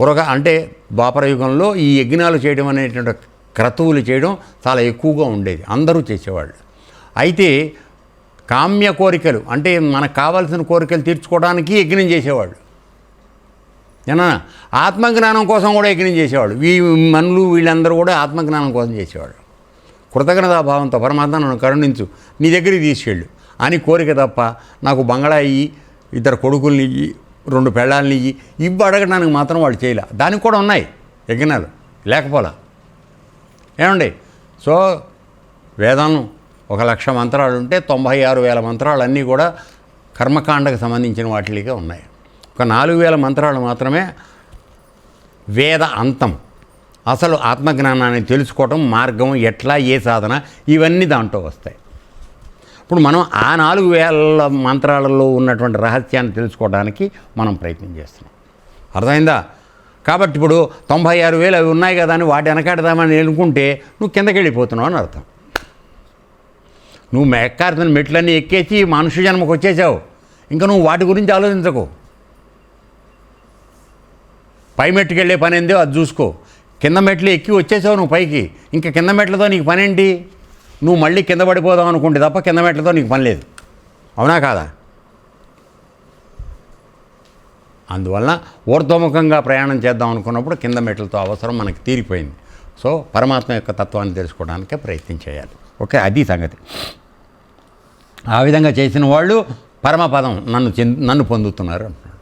పురగ అంటే ద్వాపర యుగంలో ఈ యజ్ఞాలు చేయడం అనేటువంటి క్రతువులు చేయడం చాలా ఎక్కువగా ఉండేది అందరూ చేసేవాళ్ళు. అయితే కామ్య కోరికలు అంటే మనకు కావాల్సిన కోరికలు తీర్చుకోవడానికి యజ్ఞం చేసేవాళ్ళు. ఏనా ఆత్మజ్ఞానం కోసం కూడా యజ్ఞం చేసేవాడు వీ మనులు వీళ్ళందరూ కూడా ఆత్మజ్ఞానం కోసం చేసేవాడు కృతజ్ఞతాభావంతో పరమాత్మ నన్ను కరుణించు నీ దగ్గరికి తీసుకెళ్ళు అని కోరిక తప్ప నాకు బంగళా ఇయ్యి ఇద్దరు కొడుకుల్ని ఇయ్యి రెండు పెళ్ళాలని ఇవి ఇవి అడగడానికి మాత్రం వాళ్ళు చేయలే. దానికి కూడా ఉన్నాయి యజ్ఞాలు. లేకపోలా? ఏమండి? సో వేదం ఒక లక్ష మంత్రాలు ఉంటే తొంభై ఆరు వేల మంత్రాలు అన్నీ కూడా కర్మకాండకు సంబంధించిన వాటికే ఉన్నాయి. ఒక నాలుగు వేల మంత్రాలు మాత్రమే వేద అంతం. అసలు ఆత్మజ్ఞానాన్ని తెలుసుకోవటం మార్గం ఎట్లా ఏ సాధన ఇవన్నీ దాంట్లో వస్తాయి. ఇప్పుడు మనం ఆ నాలుగు వేల మంత్రాలలో ఉన్నటువంటి రహస్యాన్ని తెలుసుకోవడానికి మనం ప్రయత్నం చేస్తున్నాం. అర్థమైందా? కాబట్టి ఇప్పుడు తొంభై ఆరు వేలు అవి ఉన్నాయి కదా అని వాటి వెనకాడదామని అనుకుంటే నువ్వు కిందకి వెళ్ళిపోతున్నావు అని అర్థం. నువ్వు ఎక్కారుతున్న మెట్లన్నీ ఎక్కేసి మనుషు జన్మకు వచ్చేసావు. ఇంకా నువ్వు వాటి గురించి ఆలోచించకు. పై మెట్టుకు వెళ్ళే పని ఏందో అది చూసుకో. కింద మెట్లు ఎక్కి వచ్చేసావు నువ్వు పైకి. ఇంకా కింద మెట్లతో నీకు పనేంటి నువ్వు మళ్ళీ కింద పడిపోదాం అనుకుంటే తప్ప కింద మెట్లతో నీకు పని లేదు. అవునా కాదా? అందువలన ఊర్ధ్వముఖంగా ప్రయాణం చేద్దాం అనుకున్నప్పుడు కింద మెట్లతో అవసరం మనకు తీరిపోయింది. సో పరమాత్మ యొక్క తత్వాన్ని తెలుసుకోవడానికే ప్రయత్నం చేయాలి. ఓకే అది సంగతి. ఆ విధంగా చేసిన వాళ్ళు పరమపదం నన్ను నన్ను పొందుతున్నారు అంటున్నాడు.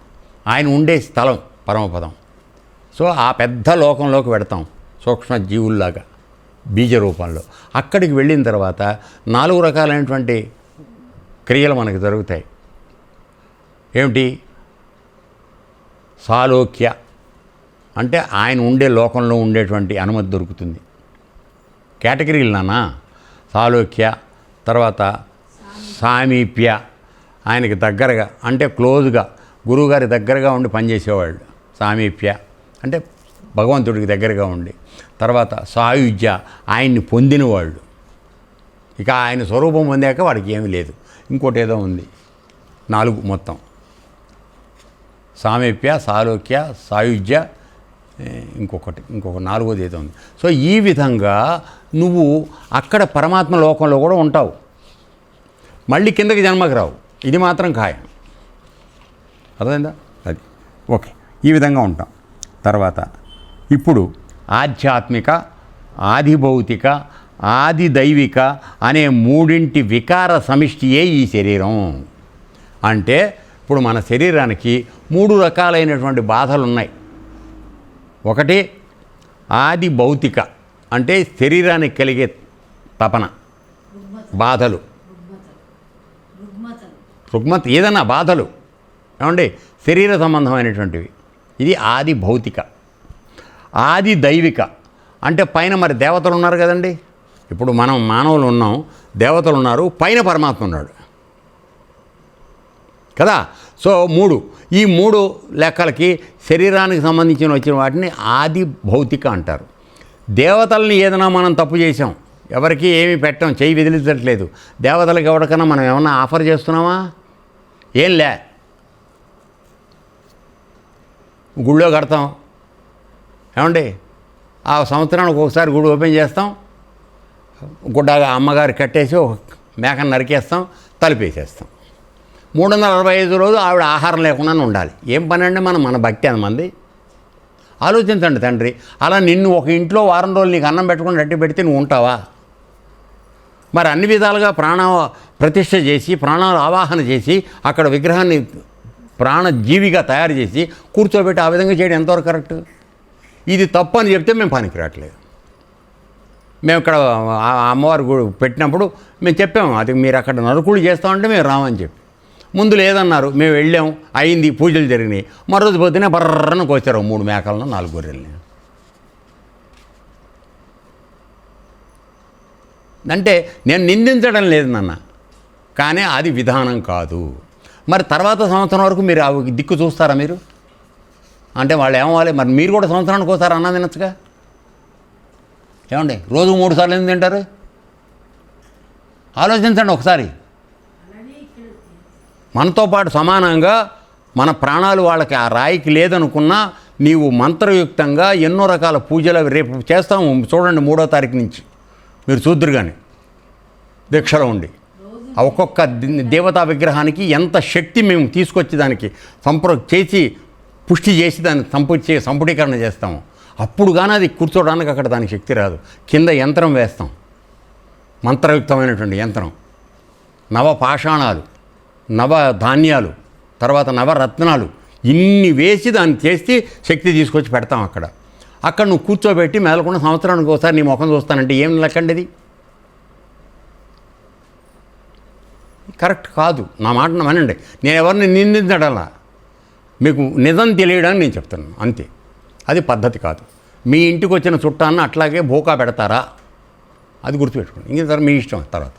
ఆయన ఉండే స్థలం పరమపదం. సో ఆ పెద్ద లోకంలోకి పెడతాం సూక్ష్మ జీవుల్లాగా బీజ రూపంలో అక్కడికి వెళ్ళిన తర్వాత నాలుగు రకాలైనటువంటి క్రియలు మనకు జరుగుతాయి. ఏమిటి? సాలోక్య. అంటే ఆయన ఉండే లోకంలో ఉండేటువంటి అనుమతి దొరుకుతుంది. కేటగిరీలు నానా సాలోక్య తర్వాత సామీప్య. ఆయనకి దగ్గరగా అంటే క్లోజ్గా గురువుగారి దగ్గరగా ఉండి పనిచేసేవాళ్ళు. సామీప్య. అంటే భగవంతుడికి దగ్గరగా ఉండి. తర్వాత సాయుధ్య ఆయన్ని పొందిన వాళ్ళు ఇక ఆయన స్వరూపం పొందాక వాడికి ఏమీ లేదు. ఇంకోటి ఏదో ఉంది. నాలుగు మొత్తం. సామీప్య సాలోక్య సాయుధ్య ఇంకొకటి ఇంకొక నాలుగోది ఏదో ఉంది. సో ఈ విధంగా నువ్వు అక్కడ పరమాత్మ లోకంలో కూడా ఉంటావు. మళ్ళీ కిందకి జన్మకి రావు. ఇది మాత్రం ఖాయం. అర్థమైందా? అది. ఓకే. ఈ విధంగా ఉంటాం. తర్వాత ఇప్పుడు ఆధ్యాత్మిక ఆదిభౌతిక ఆది దైవిక అనే మూడింటి వికార సమిష్టియే ఈ శరీరం. అంటే ఇప్పుడు మన శరీరానికి మూడు రకాలైనటువంటి బాధలు ఉన్నాయి ఒకటి ఆది భౌతిక అంటే శరీరానికి కలిగే తపన బాధలు. రుగ్మత ఏదన్నా బాధలు. ఏమండి? శరీర సంబంధమైనటువంటివి. ఇది ఆది భౌతిక ఆది దైవిక. అంటే పైన మరి దేవతలు ఉన్నారు కదండి? ఇప్పుడు మనం మానవులు ఉన్నాం దేవతలు ఉన్నారు పైన పరమాత్మ ఉన్నాడు. కదా? సో మూడు. ఈ మూడు లెక్కలకి శరీరానికి సంబంధించిన వచ్చిన వాటిని ఆది భౌతిక అంటారు. దేవతల్ని ఏదైనా మనం తప్పు చేసాం ఎవరికి ఏమి పెట్టాం చేయి విదిలించట్లేదు. దేవతలకు ఎవరికైనా మనం ఏమన్నా ఆఫర్ చేస్తున్నామా? ఏం లే. గుళ్ళో కడతాం. ఏమండి? ఆ సంవత్సరానికి ఒకసారి గుడి ఓపెన్ చేస్తాం. గుడ్డగా అమ్మగారు కట్టేసి ఒక మేకను నరికేస్తాం తలుపేసేస్తాం. మూడు వందల అరవై ఐదు రోజులు ఆవిడ ఆహారం లేకుండా ఉండాలి. ఏం పని అండి మనం? మన భక్తి మంది. ఆలోచించండి తండ్రి. అలా నిన్ను ఒక ఇంట్లో వారం రోజులు నీకు అన్నం పెట్టుకుని రట్టి పెడితే నువ్వు ఉంటావా? మరి అన్ని విధాలుగా ప్రాణ ప్రతిష్ట చేసి ప్రాణాలు ఆవాహన చేసి అక్కడ విగ్రహాన్ని ప్రాణజీవిగా తయారు చేసి కూర్చోబెట్టి ఆ విధంగా చేయడం ఎంతవరకు కరెక్ట్? ఇది తప్పు అని చెప్తే మేము పనికి రావట్లేదు. మేము ఇక్కడ అమ్మవారు అమ్మవారి గుడి పెట్టినప్పుడు మేము చెప్పాము అది మీరు అక్కడ నరుకులు చేస్తామంటే మేము రామని చెప్పి. ముందు లేదన్నారు మేము వెళ్ళాం అయింది పూజలు జరిగినాయి. మరోజు పొద్దునే బర్రను కోసారు మూడు మేకలను నాలుగు గొర్రెల్ని అంటే నేను నిందించడం లేదు నాన్న కానీ అది విధానం కాదు మరి తర్వాత సంవత్సరం వరకు మీరు దిక్కు చూస్తారా మీరు అంటే వాళ్ళు ఏమవ్వాలి? మరి మీరు కూడా సంవత్సరానికి ఒకసారి అన్నం తినచ్చుగా? ఏమండి? రోజు మూడు సార్లు ఎందుకు తింటారు? ఆలోచించండి ఒకసారి. మనతో పాటు సమానంగా మన ప్రాణాలు వాళ్ళకి ఆ రాయికి లేదనుకున్నా నీవు మంత్రయుక్తంగా ఎన్నో రకాల పూజలు రేపు చేస్తాము. చూడండి మూడో తారీఖు నుంచి. మీరు చూద్దరు కానీ దీక్షలో ఉండి. ఒక్కొక్క దేవతా విగ్రహానికి ఎంత శక్తి మేము తీసుకొచ్చి దానికి సంప్ర చేసి పుష్టి చేసి దాన్ని సంపుచే సంపుటీకరణ చేస్తాము. అప్పుడు కానీ అది కూర్చోవడానికి అక్కడ దానికి శక్తి రాదు. కింద యంత్రం వేస్తాం. మంత్రయుక్తమైనటువంటి యంత్రం. నవ పాషాణాలు నవ ధాన్యాలు తర్వాత నవరత్నాలు ఇన్ని వేసి దాన్ని చేసి శక్తి తీసుకొచ్చి పెడతాం అక్కడ. అక్కడ నువ్వు కూర్చోబెట్టి మేలకుండా సంవత్సరానికి ఒకసారి నీ ముఖం చూస్తానంటే ఏం లెక్కండి ఇది కరెక్ట్ కాదు. నా మాట వినండి నేను ఎవరిని నిందించడలా మీకు నిజం తెలియడానికి నేను చెప్తున్నాను అంతే. అది పద్ధతి కాదు. మీ ఇంటికి వచ్చిన చుట్టాన్ని అట్లాగే బోకా పెడతారా? అది గుర్తుపెట్టుకోండి. ఇంక తర్వాత మీ ఇష్టం తర్వాత.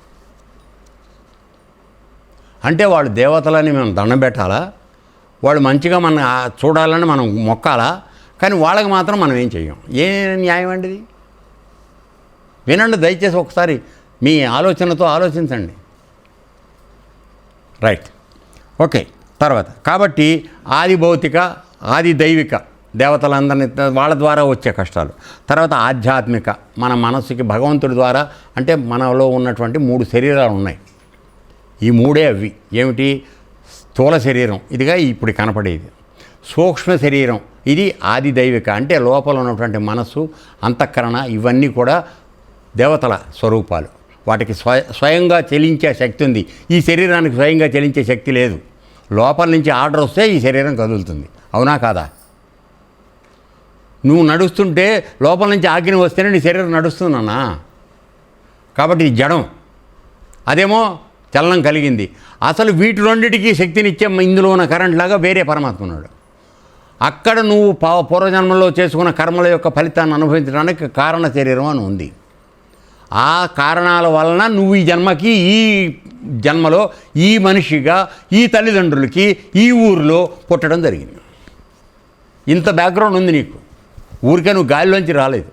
అంటే వాళ్ళు దేవతలని మనం దండం పెట్టాలా? వాళ్ళు మంచిగా మన చూడాలని మనం మొక్కాలా? కానీ వాళ్ళకి మాత్రం మనం ఏం చెయ్యం? ఏ న్యాయం అండి ఇది? వినండి దయచేసి ఒకసారి మీ ఆలోచనతో ఆలోచించండి. రైట్. ఓకే. తర్వాత. కాబట్టి ఆది భౌతిక ఆది దైవిక దేవతలందరినీ వాళ్ళ ద్వారా వచ్చే కష్టాలు. తర్వాత ఆధ్యాత్మిక మన మనస్సుకి భగవంతుడి ద్వారా అంటే మనలో ఉన్నటువంటి మూడు శరీరాలు ఉన్నాయి. ఈ మూడే అవి. ఏమిటి? స్థూల శరీరం. ఇదిగా ఇప్పుడు కనపడేది. సూక్ష్మ శరీరం. ఇది ఆది దైవిక. అంటే లోపల ఉన్నటువంటి మనస్సు అంతఃకరణ ఇవన్నీ కూడా దేవతల స్వరూపాలు. వాటికి స్వ స్వయంగా చెలించే శక్తి ఉంది. ఈ శరీరానికి స్వయంగా చెలించే శక్తి లేదు. లోపల నుంచి ఆర్డర్ వస్తే ఈ శరీరం కదులుతుంది. అవునా కాదా? నువ్వు నడుస్తుంటే లోపల నుంచి ఆజ్ఞ వస్తేనే నీ శరీరం నడుస్తుందన్నా కాబట్టి ఇది జడం. అదేమో చలనం కలిగింది. అసలు వీటి రెండింటికి శక్తినిచ్చే ఇందులో ఉన్న కరెంట్ లాగా వేరే పరమాత్మ ఉన్నాడు. అక్కడ నువ్వు పా- పూర్వజన్మలో చేసుకున్న కర్మల యొక్క ఫలితాన్ని అనుభవించడానికి కారణ శరీరం అని ఉంది. ఆ కారణాల వలన నువ్వు ఈ జన్మకి ఈ జన్మలో ఈ మనిషిగా ఈ తల్లిదండ్రులకి ఈ ఊరిలో పుట్టడం జరిగింది. ఇంత బ్యాక్గ్రౌండ్ ఉంది నీకు. ఊరికే నువ్వు గాలిలోంచి రాలేదు.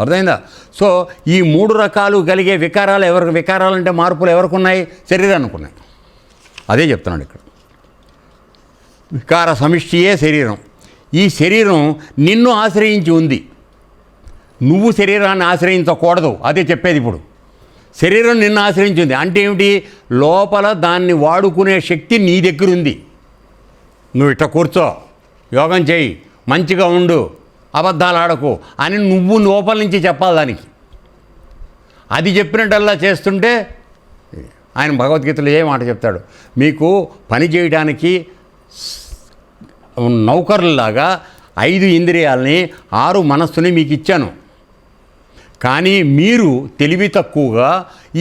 అర్థమైందా? సో ఈ మూడు రకాలు కలిగే వికారాలు ఎవరికి వికారాలు అంటే మార్పులు ఎవరికి ఉన్నాయి శరీరానికి ఉన్నాయి అదే చెప్తున్నాడు ఇక్కడ. వికార సమిష్టియే శరీరం. ఈ శరీరం నిన్ను ఆశ్రయించి ఉంది. నువ్వు శరీరాన్ని ఆశ్రయించకూడదు. అదే చెప్పేది ఇప్పుడు. శరీరం నిన్ను ఆశ్రయించింది. అంటే ఏమిటి? లోపల దాన్ని వాడుకునే శక్తి నీ దగ్గర ఉంది నువ్వు ఇట్ట కూర్చో. యోగం చేయి. మంచిగా ఉండు. అబద్ధాలు ఆడకు అని నువ్వు లోపల నుంచి చెప్పాలి దానికి. అది చెప్పినట్టల్లా చేస్తుంటే ఆయన భగవద్గీతలో ఏ మాట చెప్తాడు? మీకు పని చేయడానికి నౌకర్లాగా ఐదు ఇంద్రియాలని ఆరు మనస్సుని మీకు ఇచ్చాను. కానీ మీరు తెలివి తక్కువగా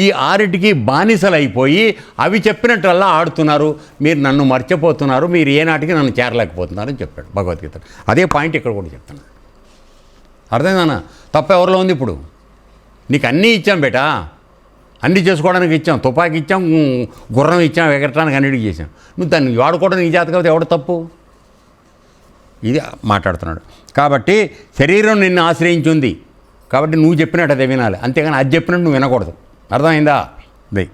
ఈ ఆరిటికి బానిసలైపోయి అవి చెప్పినట్టల్లా ఆడుతున్నారు. మీరు నన్ను మర్చిపోతున్నారు. మీరు ఏనాటికి నన్ను చేరలేకపోతున్నారు అని చెప్పాడు భగవద్గీత. అదే పాయింట్ ఇక్కడ కూడా చెప్తున్నాడు అర్థమైందన్న తప్ప ఎవరిలో ఉంది ఇప్పుడు? నీకు అన్నీ ఇచ్చాం బేటా. అన్నీ చేసుకోవడానికి ఇచ్చాం. తుపాకీ ఇచ్చాం గుర్రం ఇచ్చాం ఎగరటానికి అన్నిటికీ చేసాం నువ్వు దాన్ని వాడుకోవడం నీ జాతక ఎవడు తప్పు? ఇది మాట్లాడుతున్నాడు. కాబట్టి శరీరం నిన్ను ఆశ్రయించుంది. కాబట్టి నువ్వు చెప్పినట్టు అదే వినాలి. అంతేగాని అది చెప్పినట్టు నువ్వు వినకూడదు. అర్థమైందా? అదే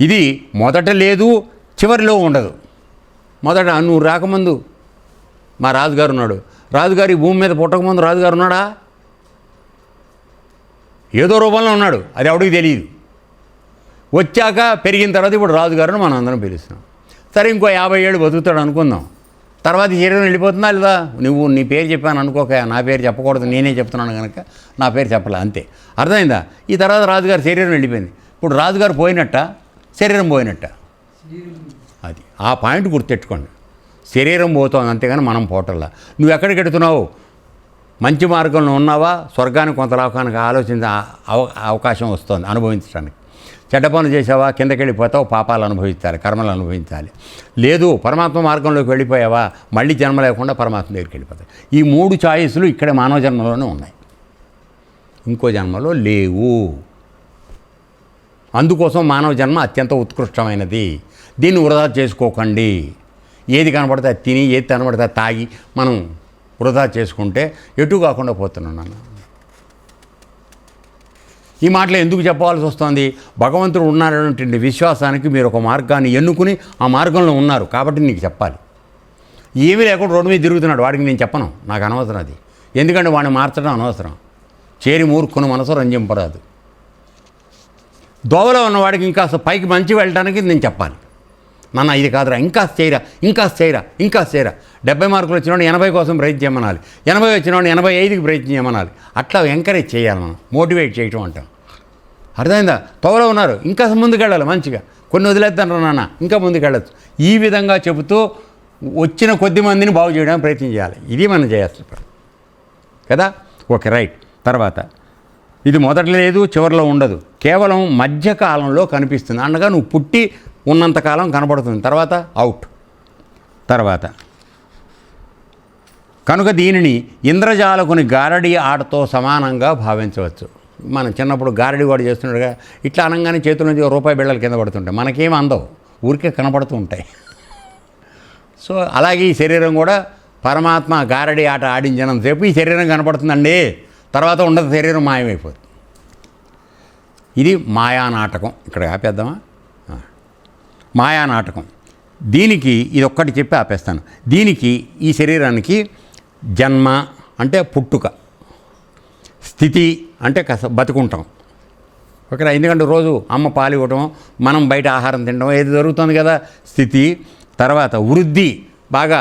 ఇది మొదట లేదు చివరిలో ఉండదు. మొదట నువ్వు రాకముందు మా రాజుగారు ఉన్నాడు. రాజుగారు ఈ భూమి మీద పుట్టకముందు రాజుగారు ఉన్నాడా? ఏదో రూపంలో ఉన్నాడు. అది ఎవడికి తెలియదు వచ్చాక పెరిగిన తర్వాత ఇప్పుడు రాజుగారిని మనం అందరం పిలుస్తున్నాం. సరే ఇంకో యాభై ఏళ్ళు బతుకుతాడు అనుకుందాం. తర్వాత ఈ శరీరం వెళ్ళిపోతుందా లేదా? నువ్వు నీ పేరు చెప్పాను అనుకోక నా పేరు చెప్పకూడదు నేనే చెప్తున్నాను కనుక నా పేరు చెప్పలే అంతే. అర్థమైందా? ఈ తర్వాత రాజుగారి శరీరం వెళ్ళిపోయింది. ఇప్పుడు రాజుగారు పోయినట్ట? శరీరం పోయినట్ట? అది. ఆ పాయింట్ గుర్తెట్టుకోండి శరీరం పోతుంది అంతేగాని మనం పోటల్లా నువ్వు ఎక్కడికి ఎడుతున్నావు? మంచి మార్గంలో ఉన్నావా? స్వర్గానికి కొంత లోకానికి ఆలోచించే అవ- అవకాశం వస్తుంది అనుభవించడానికి చెడ్డ పనులు చేసావా? కిందకి వెళ్ళిపోతావు పాపాలు అనుభవించాలి కర్మలు అనుభవించాలి. లేదు పరమాత్మ మార్గంలోకి వెళ్ళిపోయావా? మళ్ళీ జన్మ లేకుండా పరమాత్మ దగ్గరికి వెళ్ళిపోతావు ఈ మూడు ఛాయిస్లు ఇక్కడ మానవ జన్మలోనే ఉన్నాయి. ఇంకో జన్మలో లేవు. అందుకోసం మానవ జన్మ అత్యంత ఉత్కృష్టమైనది. దీన్ని వృధా చేసుకోకండి. ఏది కనబడితే అది తిని ఏది కనబడితే తాగి మనం వృధా చేసుకుంటే ఎటు కాకుండా పోతున్నాను నాన్న. ఈ మాటలు ఎందుకు చెప్పవలసి వస్తుంది? భగవంతుడు ఉన్నారనేటువంటి విశ్వాసానికి మీరు ఒక మార్గాన్ని ఎన్నుకుని ఆ మార్గంలో ఉన్నారు కాబట్టి నీకు చెప్పాలి. ఏమీ లేకుండా రోడ్డు మీద తిరుగుతున్నాడు వాడికి నేను చెప్పను. నాకు అనవసరం అది. ఎందుకంటే వాడిని మార్చడం అనవసరం. చేరి మూర్ఖుని మనసు రంజింపరాదు. దోవలో ఉన్నవాడికి ఇంకా పైకి మంచి వెళ్ళడానికి నేను చెప్పాలి. నాన్న ఇది కాదురా ఇంకా చేయరా ఇంకా చేయరా ఇంకా చేయరా. డెబ్బై మార్కులు వచ్చినవాడు ఎనభై కోసం ప్రయత్నం చేయమనాలి. ఎనభై వచ్చినవాడు ఎనభై ఐదుకి ప్రయత్నం చేయమనాలి. అట్లా ఎంకరేజ్ చేయాలి మనం మోటివేట్ చేయటం అంటాం. అర్థమైందా? తోలో ఉన్నారు ఇంకా ముందుకెళ్ళాలి మంచిగా. కొన్ని వదిలేద్దాను నాన్న ఇంకా ముందుకెళ్ళచ్చు. ఈ విధంగా చెబుతూ వచ్చిన కొద్ది మందిని బాగు చేయడానికి ప్రయత్నం చేయాలి. ఇది మనం చేయాల్సిన పని. కదా? Okay right. తర్వాత ఇది మొదట లేదు చివరిలో ఉండదు. కేవలం మధ్యకాలంలో కనిపిస్తుంది. అనగా నువ్వు పుట్టి ఉన్నంతకాలం కనబడుతుంది. తర్వాత అవుట్ తర్వాత కనుక దీనిని ఇంద్రజాలకుని గారడి ఆటతో సమానంగా భావించవచ్చు. మనం చిన్నప్పుడు గారడి వాడు చేస్తుండగా ఇట్లా అనగానే చేతుల నుంచి రూపాయి బిళ్ళలు కింద పడుతుంటాయి. మనకేం అందవు. ఊరికే కనపడుతూ ఉంటాయి. సో అలాగే ఈ శరీరం కూడా పరమాత్మ గారడి ఆట ఆడించినంతసేపు ఈ శరీరం కనపడుతుందండి తర్వాత ఉండదు శరీరం మాయమైపోతుంది. ఇది మాయా నాటకం. ఇక్కడ ఆపేద్దామా? మాయా నాటకం దీనికి ఇది ఒక్కటి చెప్పి ఆపేస్తాను. దీనికి ఈ శరీరానికి జన్మ అంటే పుట్టుక. స్థితి అంటే కస బతుకుంటాం. ఓకేనా ఎందుకంటే రోజు అమ్మ పాలు ఇవ్వటం మనం బయట ఆహారం తినడం ఏది జరుగుతుంది కదా? స్థితి. తర్వాత వృద్ధి. బాగా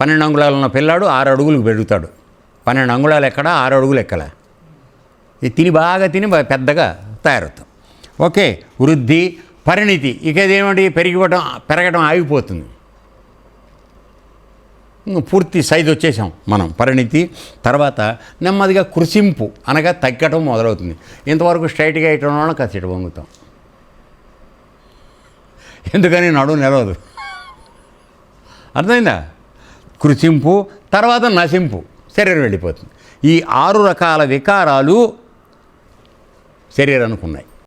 పన్నెండు అంగుళాలు ఉన్న పిల్లాడు ఆరు అడుగులకు పెరుగుతాడు. పన్నెండు అంగుళాలు ఎక్కడ? ఆరు అడుగులు ఎక్కల? ఇది తిని బాగా తిని బాగా పెద్దగా తయారవుతాం. ఓకే. వృద్ధి పరిణితి. ఇక ఇదేమిటి పెరిగిపోవటం పెరగడం ఆగిపోతుంది. పూర్తి సైజు వచ్చేసాం మనం. పరిణితి తర్వాత నెమ్మదిగా కృషింపు అనగా తగ్గటం మొదలవుతుంది. ఇంతవరకు స్ట్రైట్గా ఇవ్వడం వల్ల కాసేట వంగుతాం. ఎందుకని నడువు నిలవదు అర్థమైందా? కృషింపు తర్వాత నశింపు శరీరం వెళ్ళిపోతుంది. ఈ ఆరు రకాల వికారాలు శరీరానికి ఉన్నాయి.